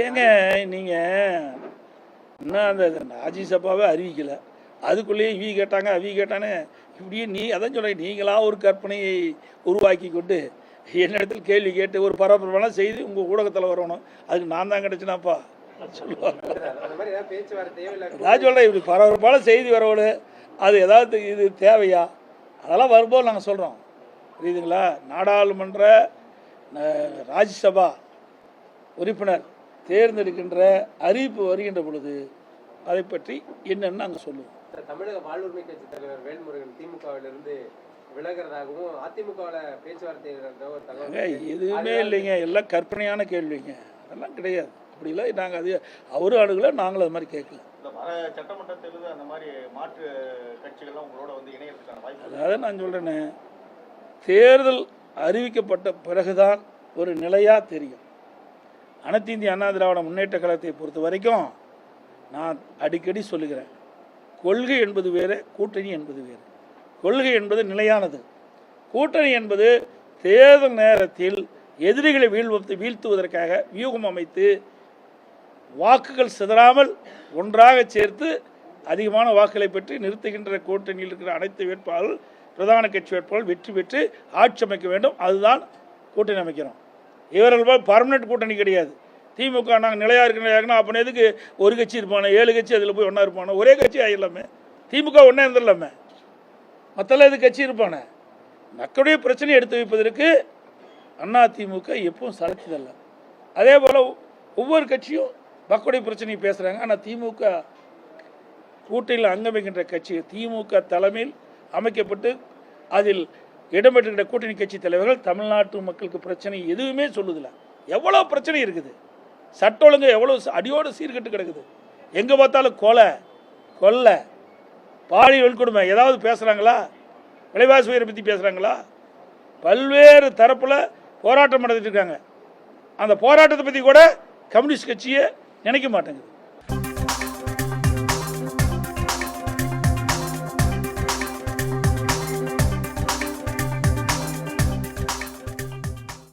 ஏங்க நீங்கள் இன்னும் அந்த ராஜ்யசபாவே அறிவிக்கலை? அதுக்குள்ளேயே இவி கேட்டாங்க அவி கேட்டானே இப்படியே நீ அதான் சொல்கிறேன் நீங்களா ஒரு கற்பனையை உருவாக்கி கொண்டு என்னிடத்தில் கேள்வி கேட்டு ஒரு பரபரப்பான செய்தி உங்கள் ஊடகத்தில் வரணும். அதுக்கு நான் தான் கிடச்சினாப்பா? சொல்லுவாங்க. அந்த நான் சொல்கிறேன் இப்படி பரபரப்பான செய்தி வரவோடு அது ஏதாவது இது தேவையா? அதெல்லாம் வரும்போது நாங்கள் சொல்கிறோம் புரியுதுங்களா? நாடாளுமன்ற ராஜ்யசபா உறுப்பினர் தேர்ந்தெடுக்கின்ற அறிவிப்பு வருகின்ற பொழுது அதை பற்றி என்னன்னு நாங்கள் சொல்லுவோம். தமிழக வாழ்வுரிமை கட்சி தலைவர் வேல்முருகன் திமுகவிலிருந்து விலகிறதாகவும் அதிமுகவில் பேச்சுவார்த்தை எதுவுமே இல்லைங்க. எல்லாம் கற்பனையான கேள்விங்க. அதெல்லாம் கிடையாது. அப்படிலாம் நாங்கள் அது அவரும் அணுகல நாங்களும் அது மாதிரி கேட்கல. சட்டமன்ற தேர்தல் அந்த மாதிரி மாற்று கட்சிகள்லாம் உங்களோட வந்து வாய்ப்பு இருக்கு. அதாவது நான் சொல்கிறேனே தேர்தல் அறிவிக்கப்பட்ட பிறகுதான் ஒரு நிலையாக தெரியும். அனைத்து இந்திய அண்ணா திராவிட முன்னேற்ற கழகத்தை பொறுத்த வரைக்கும் நான் அடிக்கடி சொல்லுகிறேன் கொள்கை என்பது வேறு கூட்டணி என்பது வேறு. கொள்கை என்பது நிலையானது. கூட்டணி என்பது தேர்தல் நேரத்தில் எதிரிகளை வீழ்வத்து வீழ்த்துவதற்காக வியூகம் அமைத்து வாக்குகள் சிதறாமல் ஒன்றாக சேர்த்து அதிகமான வாக்குகளை பெற்று நிறுத்துகின்ற கூட்டணியில் இருக்கிற அனைத்து வேட்பாளர்கள் பிரதான கட்சி வேட்பாளர்கள் வெற்றி பெற்று ஆட்சி அமைக்க வேண்டும். அதுதான் கூட்டணி அமைக்கிறோம். இவர்கள் போய் பர்மனெண்ட் கூட்டணி கிடையாது. திமுக நாங்கள் நிலையாக இருக்கிற அப்போ எதுக்கு ஒரு கட்சி இருப்பானே ஏழு கட்சி அதில் போய் ஒன்றா இருப்பானே? ஒரே கட்சி ஆகிடலாமே திமுக ஒன்றே இருந்துடலாமே. மற்றெல்லாம் எது கட்சி இருப்பானே? மக்களுடைய பிரச்சனையை எடுத்து வைப்பதற்கு அண்ணா திமுக எப்பவும் சளைச்சதல்ல அதே போல் ஒவ்வொரு கட்சியும் மக்களுடைய பிரச்சனையை பேசுகிறாங்க ஆனால் திமுக கூட்டணியில் அங்கமைக்கின்ற கட்சி திமுக தலைமையில் அமைக்கப்பட்டு அதில் இடம்பெற்றிருக்கிற கூட்டணி கட்சி தலைவர்கள் தமிழ்நாட்டு மக்களுக்கு பிரச்சனை எதுவுமே சொல்லுதில்ல. எவ்வளோ பிரச்சனை இருக்குது? சட்ட ஒழுங்கு எவ்வளோ அடியோடு சீர்கெட்டு கிடக்குது. எங்கே பார்த்தாலும் கொலை கொள்ளை பாலியல் வன்கொடுமை ஏதாவது பேசுகிறாங்களா விலைவாசி உயரை பற்றி பேசுகிறாங்களா பல்வேறு தரப்பில் போராட்டம் நடத்திட்டு இருக்காங்க. அந்த போராட்டத்தை பற்றி கூட கம்யூனிஸ்ட் கட்சியை நினைக்க மாட்டேங்குது.